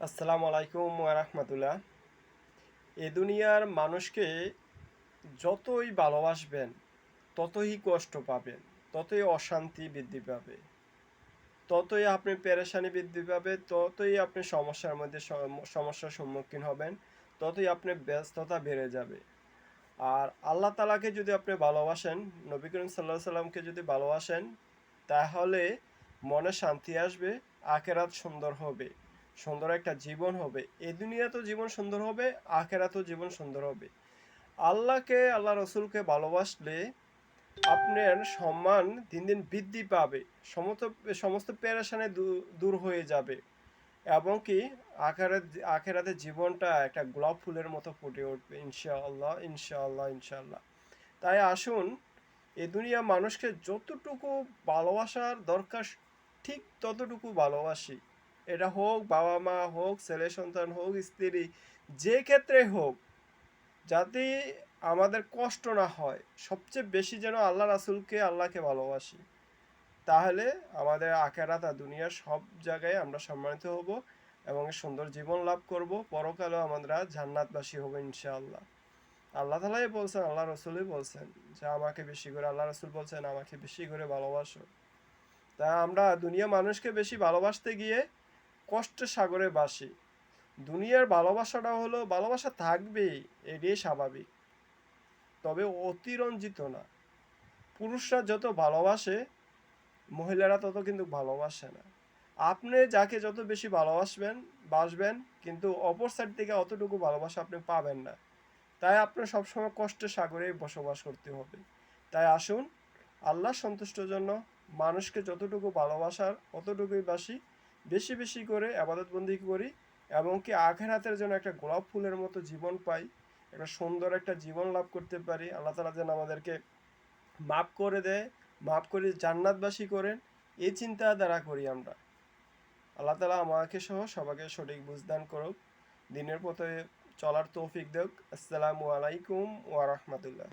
আসসালামু আলাইকুম রাহমাতুল্লাহ। এ দুনিয়ার মানুষকে যতই ভালোবাসবেন, ততই কষ্ট পাবেন, ততই অশান্তি বৃদ্ধি পাবে, ততই আপনি পেরেশানি বৃদ্ধি পাবে, ততই আপনি সমস্যার মধ্যে সম- সমস্যার সম্মুখীন হবেন, ততই আপনি ব্যস্ততা বেড়ে যাবে। আর আল্লাহ তালাকে যদি আপনি ভালোবাসেন, নবী করিম সাল্লাহ সাল্লামকে যদি ভালোবাসেন, তাহলে মনে শান্তি আসবে, আখেরাত সুন্দর হবে। সুন্দর একটা জীবন হবে। এই দুনিয়াতেও জীবন সুন্দর হবে আখেরাতেও জীবন সুন্দর হবে। আল্লাহকে, আল্লাহ রসুলকে ভালোবাসলে আপনার সম্মান দিন দিন বৃদ্ধি পাবে, সমস্ত সমস্ত পেরেশানি দূর হয়ে যাবে। এবং কি আখেরাত আখেরাতে জীবনটা একটা গোলাপ ফুলের মতো ফুটে উঠবে, ইনশাআল্লাহ ইনশাআল্লাহ ইনশাআল্লাহ। তাই আসুন এ দুনিয়া মানুষকে যতটুকু ভালোবাসার দরকার, ঠিক ততটুকু ভালোবাসি। এটা হোক, বাবা মা হোক, ছেলে সন্তান হোক, স্ত্রী, যে ক্ষেত্রে হোক, যাতে আমাদের কষ্ট না হয়, সবচেয়ে বেশি যেন আল্লাহ রাসুলকে আল্লাহকে ভালোবাসি, তাহলে আমাদের আখেরাত আর দুনিয়ার সব জায়গায় আমরা সম্মানিত হব এবং সুন্দর জীবন লাভ করব। পরকালেও আমরা জান্নাতবাসী হব ইনশাআল্লাহ। আল্লাহ তালাই বলছেন, আল্লাহ রসুলই বলছেন যে, আমাকে বেশি করে, আল্লাহ রসুল বলছেন, আমাকে বেশি করে ভালোবাসো। তা আমরা দুনিয়া মানুষকে বেশি ভালোবাসতে গিয়ে কষ্টের সাগরে বাসি দুনিয়ার ভালোবাসাটা হলো, ভালোবাসা থাকবেই এটাই স্বাভাবিক। তবে অতিরঞ্জিত না। পুরুষরা যত ভালোবাসে, মহিলারা তত কিন্তু ভালোবাসে না। আপনি যাকে যত বেশি ভালোবাসবেন, বাসবেন, কিন্তু অপর সাইড থেকে অতটুকু ভালোবাসা আপনি পাবেন না। তাই আপনার সবসময় কষ্টের সাগরে বসবাস করতে হবে। তাই আসুন, আল্লাহ সন্তুষ্টর জন্য মানুষকে যতটুকু ভালোবাসার, অতটুকুই বাসি বেশি বেশি করে আবাদতবন্দি করি এবং কি আখেরাতের জন্য একটা গোলাপ ফুলের মতো জীবন পাই, একটা সুন্দর একটা জীবন লাভ করতে পারি। আল্লাহ তালা যেন আমাদেরকে মাফ করে দেয়, মাফ করে জান্নাতবাসী করেন, এই চিন্তা দ্বারা করি আমরা। আল্লাহ তালা আমাকে সহ সবাইকে সঠিক বুঝদান করুক, দিনের পথে চলার তৌফিক দেখ আসসালামু আলাইকুম ওয়া রাহমাতুল্লাহ।